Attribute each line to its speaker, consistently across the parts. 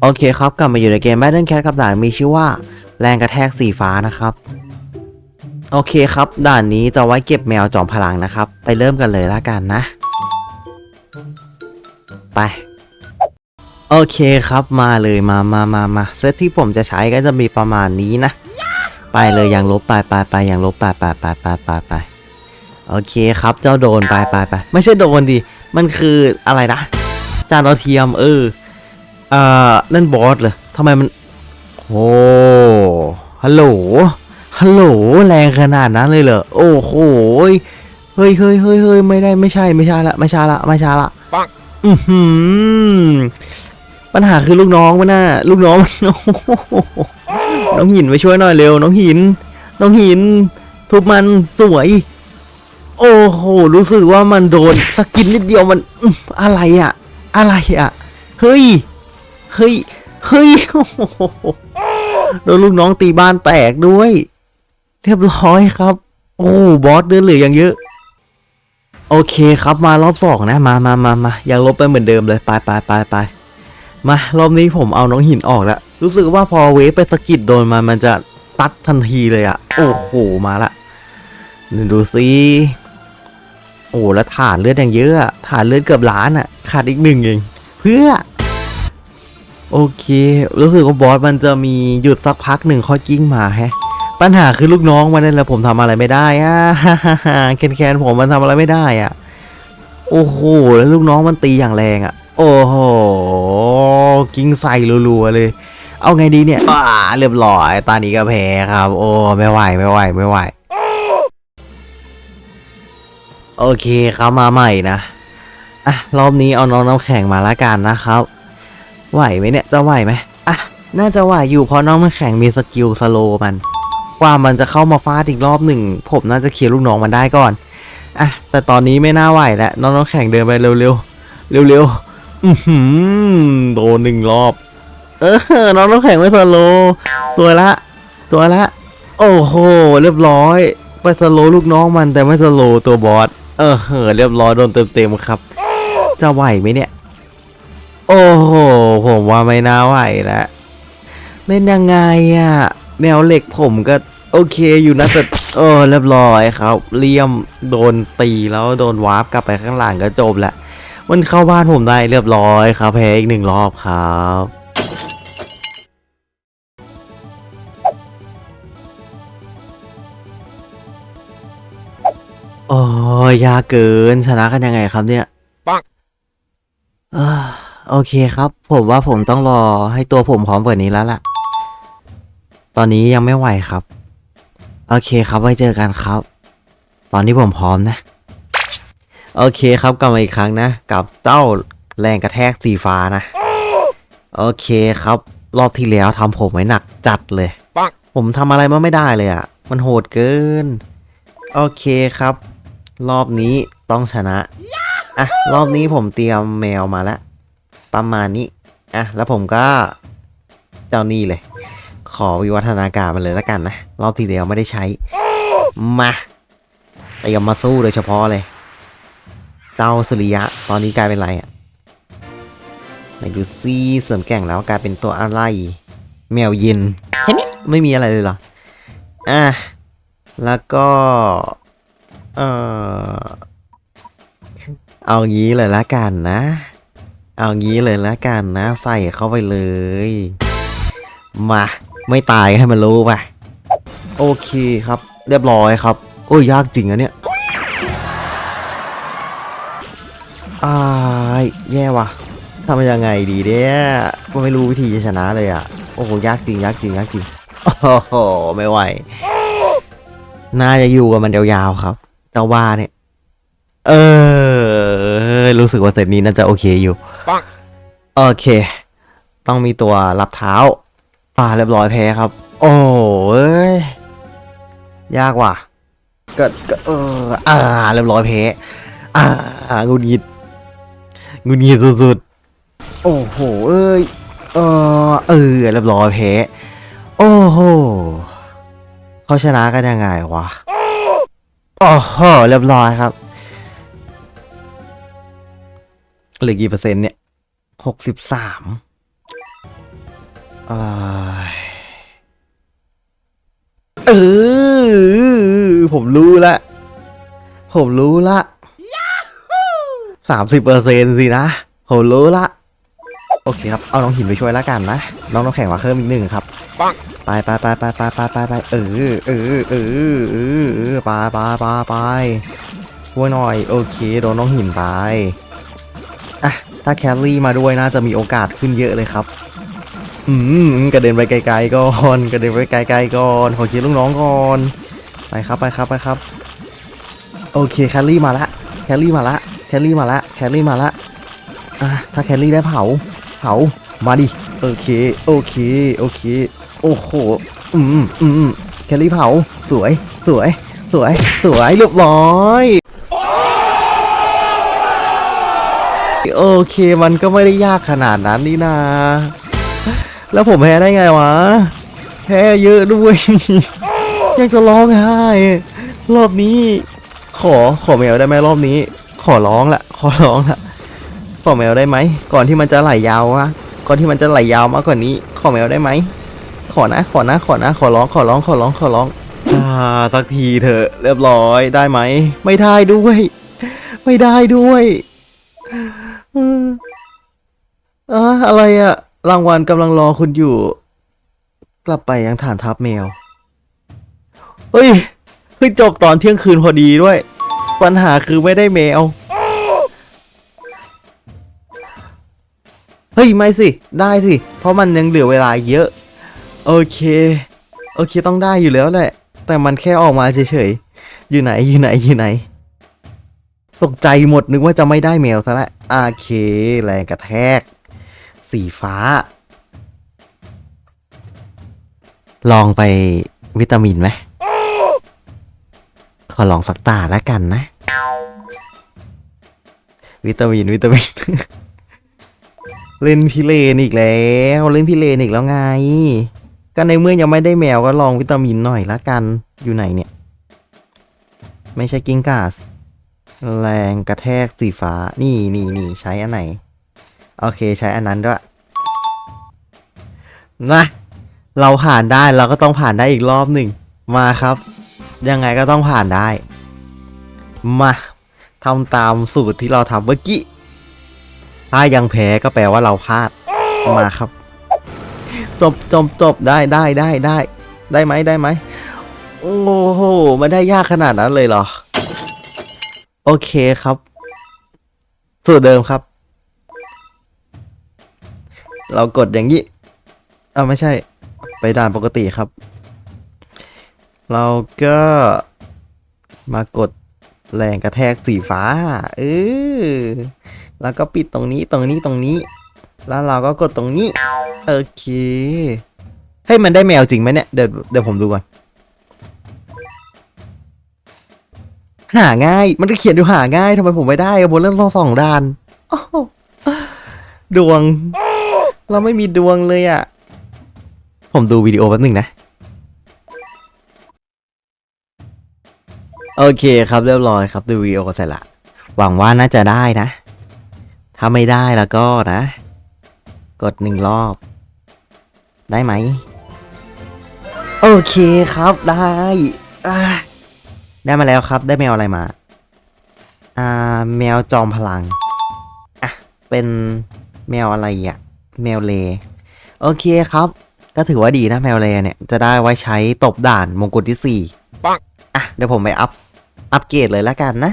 Speaker 1: โอเคครับ กลับมาอยู่ในเกม Battle Cat กับด่านมีชื่อว่า แรงกระแทกสีฟ้านะครับ โอเคครับ ด่านนี้จะไว้เก็บแมวจอมพลังนะครับ ไปเริ่มกันเลยละกันนะ ไป โอเคครับมาเลยมามามามาเซตที่ผมจะใช้ก็จะมีประมาณนี้นะ ไปเลยอย่างลบไปไปไปอย่างลบไปไปไปไปไปไปโอเคครับเจ้าโดนไปไปไปไม่ใช่โดนดิมันคืออะไรนะ จานดาวเทียมเออ อ่อนั่นบอสเลยทำไมมัน โอ้ฮัลโหลฮัลโหลแรงขนาดนั้นเลยเหรอโอ้โหยเฮ้ยเฮ้ยเฮ้ยเฮ้ยไม่ได้ไม่ใช่ไม่ใช่ละไม่ใช่ละไม่ใช่ละ
Speaker 2: ปัง
Speaker 1: อือหือปัญหาคือลูกน้องมันน่ะลูกน้องมันโอ้โหน้องหินไปช่วยหน่อยเร็ว น้องหิน น้องหิน ทุบมันสวย โอ้โหรู้สึกว่ามันโดนสกินนิดเดียวมันอื้ออะไรอะอะไรอะเฮ้ย เฮ้ย เฮ้ยโดนลูกน้องตีบ้านแตกด้วย เรียบร้อยครับ โอ้บอสเดินเหลืออย่างเยอะ โอเคครับมารอบสองนะ มามามามายังลบไปเหมือนเดิมเลย ไปไปไปไปมารอบนี้ผมเอาน้องหินออกแล้ว รู้สึกว่าพอเวฟไปสะกิดโดนมันมันจะตัดทันทีเลยอะโอ้โห มาละดูสิโอ้แล้วฐานเลือดอย่างเยอะอะฐานเลือดเกือบล้านอะขาดอีกหนึ่งเอง เพื่อ โอเค รู้สึกว่าบอสมันจะมีหยุดสักพักหนึ่งค่อยกิ้งมาแฮะ ปัญหาคือลูกน้องมันนั่นแหละผมทำอะไรไม่ได้อะแคนแคนๆผมมันทำอะไรไม่ได้อะ โอ้โห แล้วลูกน้องมันตีอย่างแรงอะ โอ้โห กิ้งใส่รัวๆเลย เอาไงดีเนี่ยอ่าเรียบร้อยตอนนี้ก็แพ้ครับ โอ้ ไม่ไหว ไม่ไหว ไม่ไหว โอเคครับมาใหม่นะ อะ รอบนี้เอาน้องน้ำแข็งมาละกันนะครับ ไหวไหมเนี่ยจะไหวไหมอะน่าจะไหวอยู่เพราะน้องน้ำแข็งมีสกิลสโลมันกว่ามันจะเข้ามาฟาดอีกรอบหนึ่งผมน่าจะเคลียร์ลูกน้องมันได้ก่อนอะแต่ตอนนี้ไม่น่าไหวแล้วน้องน้ำแข็งเดินไปเร็วๆเร็วๆอือหือโดนหนึ่งรอบ เออน้องน้ำแข็งไม่สโลตัวละ ตัวละ โอ้โหเรียบร้อยไปสโลลูกน้องมันแต่ไม่สโลตัวบอสเออเหอเรียบร้อยโดนเต็มๆครับ จะไหวไหมเนี่ย โอ้โห ผมว่าไม่น่าไหวแล้วเล่นยังไงอะแมวเหล็กผมก็โอเคอยู่นะแต่เออเรียบร้อยครับเลี่ยมโดนตีแล้วโดนวาร์ปกลับไปข้างหลังก็จบละมันเข้าบ้านผมได้เรียบร้อยครับแพ้อีกหนึ่งรอบครับโอ้ยยากเกินชนะกันยังไงครับเนี่ย
Speaker 2: ปัง
Speaker 1: อ่า โอเคครับ ผมว่าผมต้องรอให้ตัวผมพร้อมกว่านี้แล้วล่ะ ตอนนี้ยังไม่ไหวครับ โอเคครับไว้เจอกันครับ ตอนที่ผมพร้อมนะ โอเคครับกลับมาอีกครั้งนะ กับเจ้าแรงกระแทกสีฟ้านะ โอเคครับ รอบที่แล้วทำผมไว้หนักจัดเลย ผมทำอะไรมาไม่ได้เลยอะ่ะ มันโหดเกิน โอเคครับ รอบนี้ต้องชนะอะรอบนี้ผมเตรียมแมวมาแล้ว ประมาณนี้อะแล้วผมก็เจ้านี่เลย ขอวิวัฒนาการมันเลยแล้วกันนะ รอบที่เดียวไม่ได้ใช้ มาเตรียมมาสู้โดยเฉพาะเลย เจ้าสุริยะ ตอนนี้กลายเป็นอะไรอะไหนดูซีเสริมแก่งแล้วกลายเป็นตัวอะไร แมวเย็นแค่นี้ไม่มีอะไรเลยเหรออะแล้วก็เออเอางี้เลยละกันนะ เอางี้เลยละกันนะ ใส่เข้าไปเลย มา ไม่ตายให้มันรู้ไป โอเคครับ เรียบร้อยครับ โอ้ยยากจริงอะเนี่ยอายแย่ว่ะทำยังไงดีเนี่ยก็ไม่รู้วิธีจะชนะเลยอะโอ้โหยากจริงยากจริงยากจริง โอ้โหไม่ไหว น่าจะอยู่กับมันยาวๆครับ เจ้าว่าเนี่ย เออ รู้สึกว่าเซตนี้น่าจะโอเคอยู่
Speaker 2: ปัง
Speaker 1: โอเค ต้องมีตัวรับเท้าป่าเรียบร้อยแพ้ครับ โอ้ย ยากว่ะก็ก็เอออ่าเรียบร้อยแพ้ อ่างุนงิดงุนงิดสุดๆ โอ้โห เอ้ย เออเออเรียบร้อยแพ้ โอ้โหเขาชนะกันยังไงวะ โอ้โห เรียบร้อยครับ เหลือกี่เปอร์เซ็นต์เนี่ยหกสิบสามอ้ายเออ ผมรู้ละ ผมรู้ละสามสิบเปอร์เซ็นสินะ ผมรู้ละ โอเคครับ เอาน้องหินไปช่วยแล้วกันนะ น้องน้ำแข็งมาเพิ่มอีกหนึ่งครับไปไปไปไปไปไปไปไปเออเออเออเออเออไปไปไปไปช่วยหน่อย โอเค โดนน้องหินไปอะ ถ้าแคลรี่มาด้วยน่าจะมีโอกาสขึ้นเยอะเลยครับ อืมกระเด็นไปไกลๆก่อนกระเด็นไปไกลๆก่อนขอคิดลูกน้องก่อนไปครับไปครับไปครับ โอเคแคลรี่มาละแคลรี่มาละแคลรี่มาละแคลรี่มาละอะถ้าแคลรี่ได้เผา เผามาดิโอเคโอเคโอเคโอ้โหอืมอืมแคลรี่เผาสวยสวยสวยสวยเรียบร้อย โอเคมันก็ไม่ได้ยากขนาดนั้นนี่นา แล้วผมแพ้ได้ไงวะ แพ้เยอะด้วย ยังจะร้องไห้รอบนี้ ขอขอแมวได้ไหมรอบนี้ ขอร้องละขอร้องละขอแมวได้ไหมก่อนที่มันจะไหลยาวอะก่อนที่มันจะไหลยาวมากกว่านี้ ขอแมวได้ไหมขอนะขอนะขอนะ ขอร้องขอร้องขอร้องขอร้องอ่าสักทีเถอะเรียบร้อยได้ไหม ไม่ได้ด้วย ไม่ได้ด้วย อ่าอะไรอะรางวัลกำลังรอคุณอยู่ กลับไปยังฐานทัพแมว เฮ้ยเพิ่งจบตอนเที่ยงคืนพอดีด้วย ปัญหาคือไม่ได้แมว เฮ้ย ไม่สิ ได้สิ เพราะมันยังเหลือเวลาเยอะ โอเค โอเคต้องได้อยู่แล้วแหละ แต่มันแค่ออกมาเฉยๆ อยู่ไหนอยู่ไหนอยู่ไหน ตกใจหมดนึกว่าจะไม่ได้แมวซะและ้วโอเค แรงกระแทก สีฟ้า ลองไปวิตามินไหมขอลองสักตาแล้วกันนะ วิตามินวิตามิน เล่นพิเรนอีกแล้ว เล่นพิเรนอีกแล้วไง ก็ในเมื่อยังไม่ได้แมวก็ลองวิตามินหน่อยละกันอยู่ไหนเนี่ย ไม่ใช่กิ้งก่าสแรงกระแทกสีฟ้านี่นี่นี่ใช้อันไหน โอเคใช้อันนั้นด้วยนะเราผ่านได้เราก็ต้องผ่านได้อีกรอบหนึ่งมาครับ ยังไงก็ต้องผ่านได้ มาทำตามสูตรที่เราทำเมื่อกี้ถ้ายังแพ้ก็แปลว่าเราพลาดมาครับ จบจบจบได้ได้ได้ได้ได้ไหมได้ไหมโอ้โหมันได้ยากขนาดนั้นเลยเหรอ โอเคครับ สูตรเดิมครับ เรากดอย่างนี้อ่าไม่ใช่ ไปด่านปกติครับ เราก็มากดแรงกระแทกสีฟ้าเออแล้วก็ปิดตรงนี้ตรงนี้ตรงนี้ แล้วเราก็กดตรงนี้ โอเคให้ยมันได้แมวจริงไหมเนี่ยเดี๋ยวเดี๋ยวผมดูก่อนหาง่าย มันก็เขียนอยู่หาง่ายทำไมผมไม่ได้อะบนเรื่องสองสองด้านอ้าวดวง เราไม่มีดวงเลยอะผมดูวิดีโอแป๊บหนึ่งนะ โอเคครับเรียบร้อยครับดูวิดีโอเสร็จละ หวังว่าน่าจะได้นะ ถ้าไม่ได้แล้วก็นะ กดหนึ่งรอบ ได้ไหม โอเคครับได้ได้มาแล้วครับ ได้แมวอะไรมา อ่า แมวจอมพลัง อะ เป็นแมวอะไรอะ แมวเลโอเคครับ ก็ถือว่าดีนะแมวเลเนี่ย จะได้ไว้ใช้ตบด่านมงกุฎที่สี่
Speaker 2: ปัง
Speaker 1: อะเดี๋ยวผมไปอัพอัปเกรดเลยแล้วกันนะ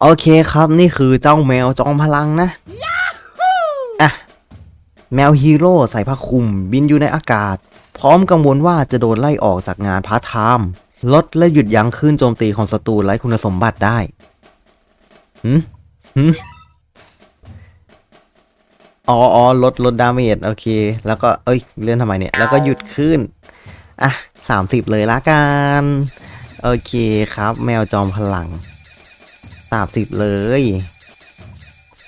Speaker 1: โอเคครับนี่คือเจ้าแมวจอมพลังนะอะแมวฮีโร่ใส่ผ้าคลุม บินอยู่ในอากาศ พร้อมกังวลว่าจะโดนไล่ออกจากงานพาร์ทไทม์ลดและหยุดยั้งคลื่นโจมตีของศัตรูไร้คุณสมบัติได้หืมหืม อ๋ออ๋อลดลดดาเมจโอเค แล้วก็เอ้ยเลื่อนทำไมเนี่ย แล้วก็หยุดคลื่นอะสามสิบเลยละกัน โอเคครับ แมวจอมพลังสามสิบเลย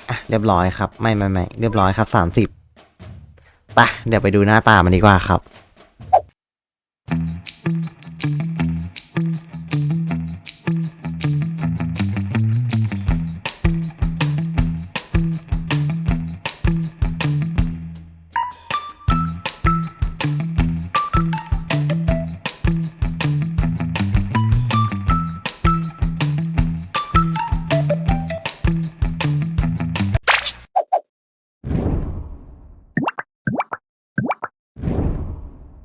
Speaker 1: อะ เรียบร้อยครับ ไม่ไม่ไม่เรียบร้อยครับสามสิบไปเดี๋ยวไปดูหน้าตามันดีกว่าครับ